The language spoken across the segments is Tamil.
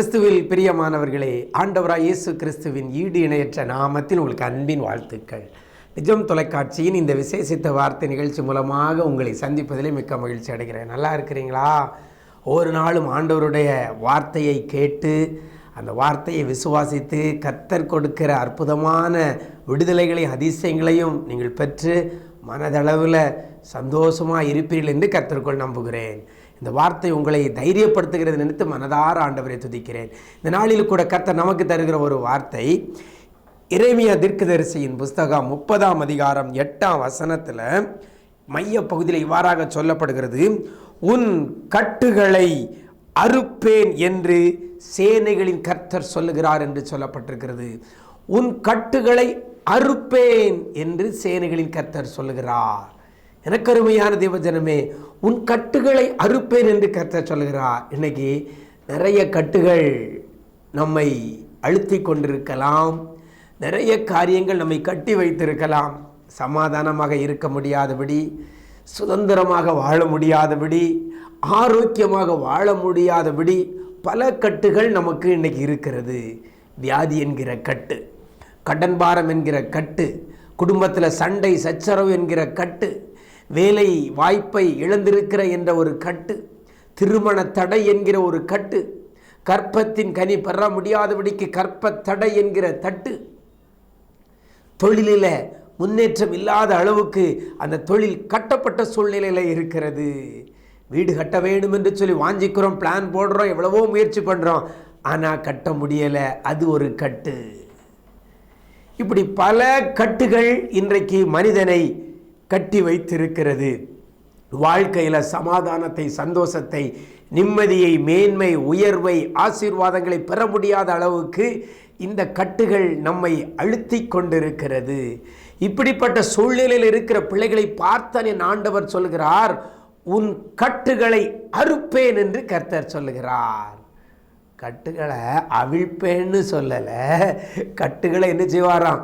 கிறிஸ்துவில் பிரியமானவர்களே ஆண்டவராய் இயேசு கிறிஸ்துவின் ஈடு இணையற்ற நாமத்தில் உங்களுக்கு அன்பின் வாழ்த்துக்கள். நிஜம் தொலைக்காட்சியின் இந்த விசேஷித்த வார்த்தை நிகழ்ச்சி மூலமாக உங்களை சந்திப்பதிலே மிக்க மகிழ்ச்சி அடைகிறேன். நல்லா இருக்கிறீங்களா? ஒரு நாளும் ஆண்டவருடைய வார்த்தையை கேட்டு அந்த வார்த்தையை விசுவாசித்து கத்தர் கொடுக்கிற அற்புதமான விடுதலைகளையும் அதிசயங்களையும் நீங்கள் பெற்று மனதளவில் சந்தோஷமாக இருப்பீர்கள் என்று கத்தருக்குள் நம்புகிறேன். இந்த வார்த்தை உங்களை தைரியப்படுத்துகிறது நினைத்து மனதார ஆண்டவரை துதிக்கிறேன். இந்த நாளில் கூட கர்த்தர் நமக்கு தருகிற ஒரு வார்த்தை இறைமையா தீர்க்கதரிசியின் புஸ்தகம் முப்பதாம் அதிகாரம் எட்டாம் வசனத்தில் மைய பகுதியில் இவ்வாறாக சொல்லப்படுகிறது உன் கட்டுகளை அறுப்பேன் என்று சேனைகளின் கர்த்தர் சொல்லுகிறார் என்று சொல்லப்பட்டிருக்கிறது. உன் கட்டுகளை அறுப்பேன் என்று சேனைகளின் கர்த்தர் சொல்லுகிறார். எனக்கு அருமையான தேவஜனமே உன் கட்டுகளை அறுப்பேன் என்று கர்த்தர் சொல்கிறார் இன்னைக்கு நிறைய கட்டுகள் நம்மை அழுத்தி கொண்டிருக்கலாம். நிறைய காரியங்கள் நம்மை கட்டி வைத்திருக்கலாம். சமாதானமாக இருக்க முடியாதபடி சுதந்திரமாக வாழ முடியாதபடி ஆரோக்கியமாக வாழ முடியாதபடி பல கட்டுகள் நமக்கு இன்னைக்கு இருக்கிறது. வியாதி என்கிற கட்டு கடன் பாரம் என்கிற கட்டு குடும்பத்தில் சண்டை சச்சரவு என்கிற கட்டு வேலை வாய்ப்பை இழந்திருக்கிற என்ற ஒரு கட்டு திருமண தடை என்கிற ஒரு கட்டு கற்பத்தின் கனி பெற முடியாதபடிக்கு கற்ப தடை என்கிற தட்டு தொழிலில் முன்னேற்றம் இல்லாத அளவுக்கு அந்த தொழில் கட்டப்பட்ட சூழ்நிலையில் இருக்கிறது. வீடு கட்ட வேண்டும் என்று சொல்லி வாஞ்சிக்கிறோம் பிளான் போடுறோம் எவ்வளவோ முயற்சி பண்ணுறோம் ஆனால் கட்ட முடியலை. அது ஒரு கட்டு. இப்படி பல கட்டுகள் இன்றைக்கு மனிதனை கட்டி வைத்திருக்கிறது. வாழ்க்கையில் சமாதானத்தை சந்தோஷத்தை நிம்மதியை மேன்மை உயர்வை ஆசீர்வாதங்களை பெற முடியாத அளவுக்கு இந்த கட்டுகள் நம்மை அழுத்தி கொண்டிருக்கிறது. இப்படிப்பட்ட சூழ்நிலையில் இருக்கிற பிள்ளைகளை பார்த்தனே என் ஆண்டவர் சொல்கிறார் உன் கட்டுகளை அறுப்பேன் என்று கர்த்தர் சொல்லுகிறார். கட்டுகளை அவிழ்ப்பேன்னு சொல்லலை. கட்டுகளை என்ன செய்வாராம்?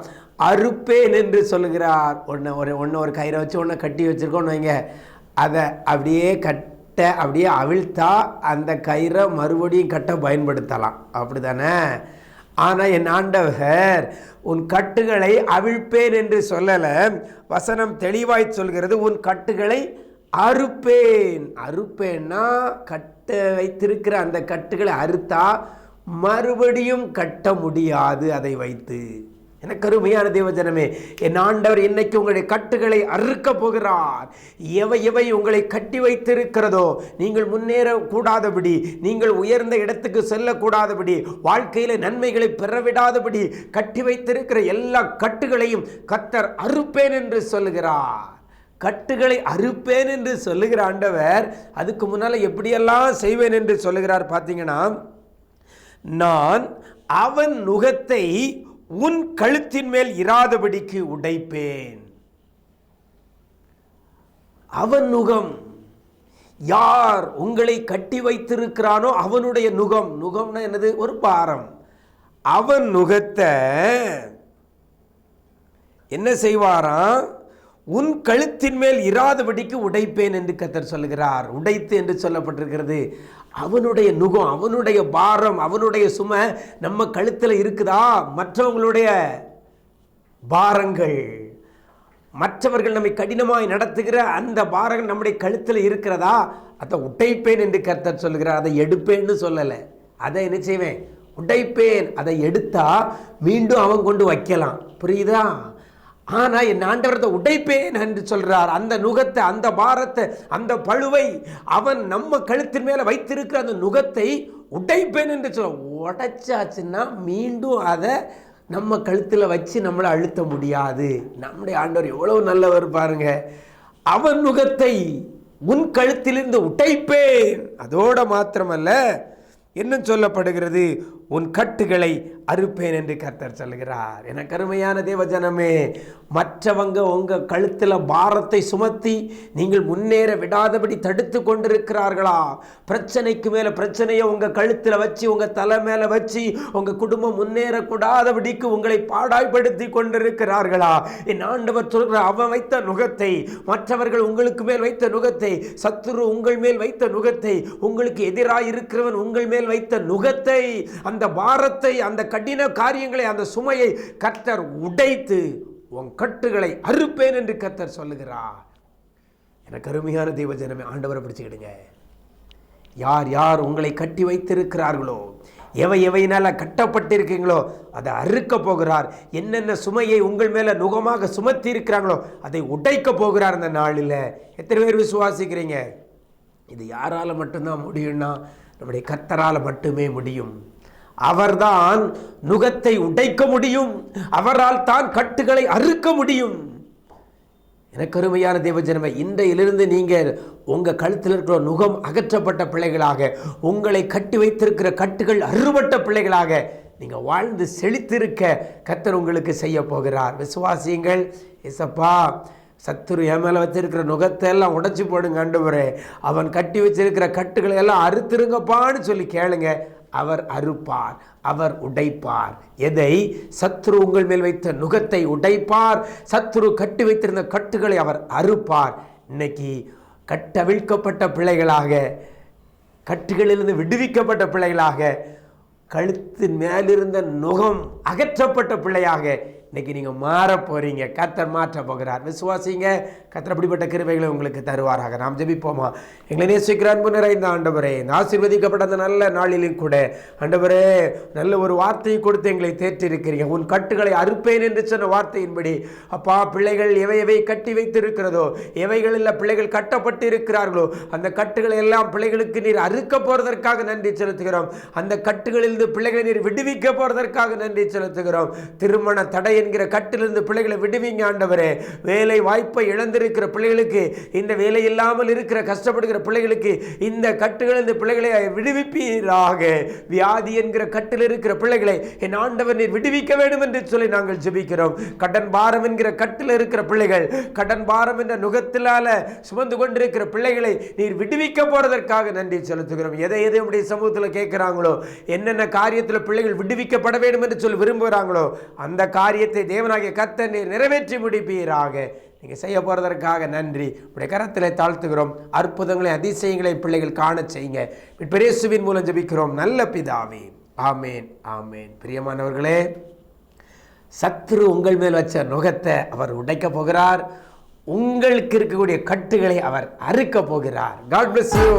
அறுப்பேன் என்று சொல்லுகிறார். ஒன்று ஒரு ஒன்று ஒரு கயிறை வச்சு ஒன்று கட்டி வச்சுருக்கோன்னு வைங்க. அதை அப்படியே கட்ட அப்படியே அவிழ்த்தா அந்த கயிறை மறுபடியும் கட்ட பயன்படுத்தலாம். அப்படி தானே ஆனால் என் ஆண்டவர் உன் கட்டுகளை அவிழ்ப்பேன் என்று சொல்லலை. வசனம் தெளிவாய் சொல்கிறது உன் கட்டுகளை அறுப்பேன். அறுப்பேன்னா கட்ட வைத்திருக்கிற அந்த கட்டுகளை அறுத்தா மறுபடியும் கட்ட முடியாது அதை வைத்து. எனக்கு அருமையான தேவஜனமே என் ஆண்டவர் இன்னைக்கு உங்களுடைய கட்டுகளை அறுக்க போகிறார்? எவை எவை உங்களை கட்டி வைத்திருக்கிறதோ நீங்கள் முன்னேற கூடாதபடி நீங்கள் உயர்ந்த இடத்துக்கு செல்லக்கூடாதபடி வாழ்க்கையில் நன்மைகளை பெறவிடாதபடி கட்டி வைத்திருக்கிற எல்லா கட்டுகளையும் கத்தர் அறுப்பேன் என்று சொல்கிறார் கட்டுகளை அறுப்பேன் என்று சொல்லுகிற ஆண்டவர் அதுக்கு முன்னால் எப்படியெல்லாம் செய்வேன் என்று சொல்லுகிறார் பார்த்தீங்கன்னா நான் அவன் நுகத்தை உன் கழுத்தின் மேல் இராதபடிக்கு உடைப்பேன். அவன் நுகம் யார் உங்களை கட்டி வைத்திருக்கிறானோ அவனுடைய நுகம். நுகம்னா என்னது? ஒரு பாரம். அவன் நுகத்தை என்ன செய்வாராம்? உன் கழுத்தின் மேல் இராதபடிக்கு உடைப்பேன் என்று கத்தர் சொல்லுகிறார். உடைத்து என்று சொல்லப்பட்டிருக்கிறது. அவனுடைய நுகம் அவனுடைய பாரம் அவனுடைய சுமை நம்ம கழுத்தில் இருக்குதா? மற்றவங்களுடைய பாரங்கள். மற்றவர்கள் நம்மை கடினமாய் நடத்துகிற அந்த பாரங்கள் நம்முடைய கழுத்தில் இருக்கிறதா? அதை உடைப்பேன் என்று கர்த்தர் சொல்லுகிறார். அதை எடுப்பேன்னு சொல்லலை. அதை என்ன செய்வேன்? உடைப்பேன். அதை எடுத்தா மீண்டும் அவன் கொண்டு வைக்கலாம். புரியுதா? ஆனால் என் ஆண்டவரத்தை உடைப்பேன் என்று சொல்கிறார் அந்த நுகத்தை அந்த பாரத்தை அந்த பழுவை அவன் நம்ம கழுத்தின் மேலே வைத்திருக்கிற அந்த நுகத்தை உடைப்பேன் என்று சொல்ல உடைச்சாச்சுன்னா மீண்டும் அதை நம்ம கழுத்தில் வச்சு நம்மளை அழுத்த முடியாது. நம்முடைய ஆண்டவர் எவ்வளோ நல்லவர் பாருங்க. அவன் நுகத்தை உன் கழுத்திலிருந்து உடைப்பேன். அதோட மாத்திரமல்ல இன்னும் சொல்லப்படுகிறது? உன் கட்டுகளை அறுப்பேன் என்று கர்த்தர் சொல்கிறார் எனக்கு அருமையான தேவஜனமே மற்றவங்க உங்கள் கழுத்தில் பாரத்தை சுமத்தி நீங்கள் முன்னேற விடாதபடி தடுத்து கொண்டிருக்கிறார்களா? பிரச்சனைக்கு மேலே பிரச்சனையை உங்கள் கழுத்தில் வச்சு உங்கள் தலை மேலே வச்சு உங்கள் குடும்பம் முன்னேறக்கூடாதபடிக்கு உங்களை பாடாய்படுத்தி கொண்டிருக்கிறார்களா? என் ஆண்டவர் சொல்கிற அவன் வைத்த நுகத்தை மற்றவர்கள் உங்களுக்கு மேல் வைத்த நுகத்தை சத்துரு உங்கள் மேல் வைத்த நுகத்தை உங்களுக்கு எதிராக இருக்கிறவன் உங்கள் மேல் வைத்த நுகத்தை அந்த பாரத்தை அந்த கடின காரியங்களை அந்த சுமையை கர்த்தர் உடைத்து உன் கட்டுகளை அறுப்பேன் என்று கர்த்தர் சொல்லுகிறார். எனக்கு அருமையான தேவஜனமே ஆண்டவரை பிடிச்சுக்கிடுங்க. யார் யார் உங்களை கட்டி வைத்திருக்கிறார்களோ எவை எவையினால் கட்டப்பட்டிருக்கீங்களோ அதை அறுக்க போகிறார். என்னென்ன சுமையை உங்கள் மேலே நுகமாக சுமத்தி இருக்கிறாங்களோ அதை உடைக்க போகிறார் இந்த நாளில். எத்தனை பேர் விசுவாசிக்கிறீங்க? இது யாரால மட்டும்தான் முடியும்னா நம்முடைய கத்தரால் மட்டுமே முடியும். அவர்தான் நுகத்தை உடைக்க முடியும். அவரால் தான் கட்டுகளை அறுக்க முடியும். எனக்கு அருமையான தேவஜனமே இன்றையிலிருந்து நீங்கள் உங்கள் கழுத்தில் இருக்கிற நுகம் அகற்றப்பட்ட பிள்ளைகளாக உங்களை கட்டி வைத்திருக்கிற கட்டுகள் அறுபட்ட பிள்ளைகளாக நீங்கள் வாழ்ந்து செழித்திருக்க கத்தர் உங்களுக்கு செய்ய போகிறார். விசுவாசியுங்கள் இசப்பா சத்துரு என் மேலே வச்சிருக்கிற நுகத்தை எல்லாம் உடைச்சி போடுங்க ஆண்டவரே. அவன் கட்டி வச்சிருக்கிற கட்டுகளை எல்லாம் அறுத்துருங்கப்பான்னு சொல்லி கேளுங்க. அவர் அறுப்பார் அவர் உடைப்பார். எதை? சத்ரு உங்கள் மேல் வைத்த நுகத்தை உடைப்பார். சத்ரு கட்டி வைத்திருந்த கட்டுகளை அவர் அறுப்பார். இன்னைக்கு கட்டவிழ்க்கப்பட்ட பிள்ளைகளாக கட்டுகளிலிருந்து விடுவிக்கப்பட்ட பிள்ளைகளாக கழுத்தின் மேலிருந்த நுகம் அகற்றப்பட்ட பிள்ளையாக இன்னைக்கு நீங்க மாற போறீங்க. கத்தர் மாற்ற போகிறார். விசுவாசிங்க கர்த்தர் அப்படிப்பட்ட உங்களுக்கு தருவாராக. நாம் ஜெபிப்போமா? எங்களை நேசிக்கிற அன்பு நிறைந்த ஆண்டவரே இந்த ஆசீர்வதிக்கப்பட்ட அந்த நல்ல நாளிலும் கூட ஆண்டவரே நல்ல ஒரு வார்த்தையை கொடுத்து எங்களை தேற்றிருக்கிறீங்க. உன் கட்டுகளை அறுப்பேன் என்று சொன்ன வார்த்தையின்படி அப்பா பிள்ளைகள் எவை எவை கட்டி வைத்திருக்கிறதோ எவைகளில் பிள்ளைகள் கட்டப்பட்டு இருக்கிறார்களோ அந்த கட்டுகளை எல்லாம் பிள்ளைகளுக்கு நீர் அறுக்க போறதற்காக நன்றி செலுத்துகிறோம். அந்த கட்டுகளிலிருந்து பிள்ளைகளை நீர் விடுவிக்க போறதற்காக நன்றி செலுத்துகிறோம். திருமண தடை என்கிற கட்டிலிருந்து பிள்ளைகளை விடுவிங்க ஆண்டவரே. வேலை வாய்ப்பை இருக்கிற பிள்ளைகளுக்கு இந்த வேலை இல்லாமல் இருக்கிற கஷ்டப்படுகிற பிள்ளைகளுக்கு இந்த கட்டுகள் இந்த பிள்ளைகளை விடுவிப்பீராக. வியாதி என்கிற கட்டில் இருக்கிற பிள்ளைகளை என் ஆண்டவர் நீர் விடுவிக்க வேண்டும் என்று சொல்லி நாங்கள் ஜெபிக்கிறோம். கடன் பாரம் என்கிற கட்டில் இருக்கிற பிள்ளைகள் கடன் பாரம் என்ற நுகத்திலால சுமந்து கொண்டிருக்கிற பிள்ளைகளை நீர் விடுவிக்க போறதற்காக நன்றி செலுத்துகிறோம். எதை எதை உடைய சமூகத்தில் கேட்கிறாங்களோ என்னென்ன காரியத்தில் பிள்ளைகள் விடுவிக்கப்பட வேண்டும் என்று சொல்லி விரும்புகிறாங்களோ அந்த காரியத்தை தேவனாகிய கத்த நீர் நிறைவேற்றி முடிப்பீராக. நீங்கள் செய்ய போகிறதற்காக நன்றி. உடைய கரத்தில் தாழ்த்துகிறோம். அற்புதங்களை அதிசயங்களை பிள்ளைகள் காண செய்யுங்க. பெரியசுவின் மூலம் ஜெபிக்கிறோம். நல்ல பிதாவே. ஆமேன் ஆமேன். பிரியமானவர்களே சத்ரு உங்கள் மேல் வச்ச நுகத்தை அவர் உடைக்க போகிறார். உங்களுக்கு இருக்கக்கூடிய கட்டுகளை அவர் அறுக்க போகிறார். God bless you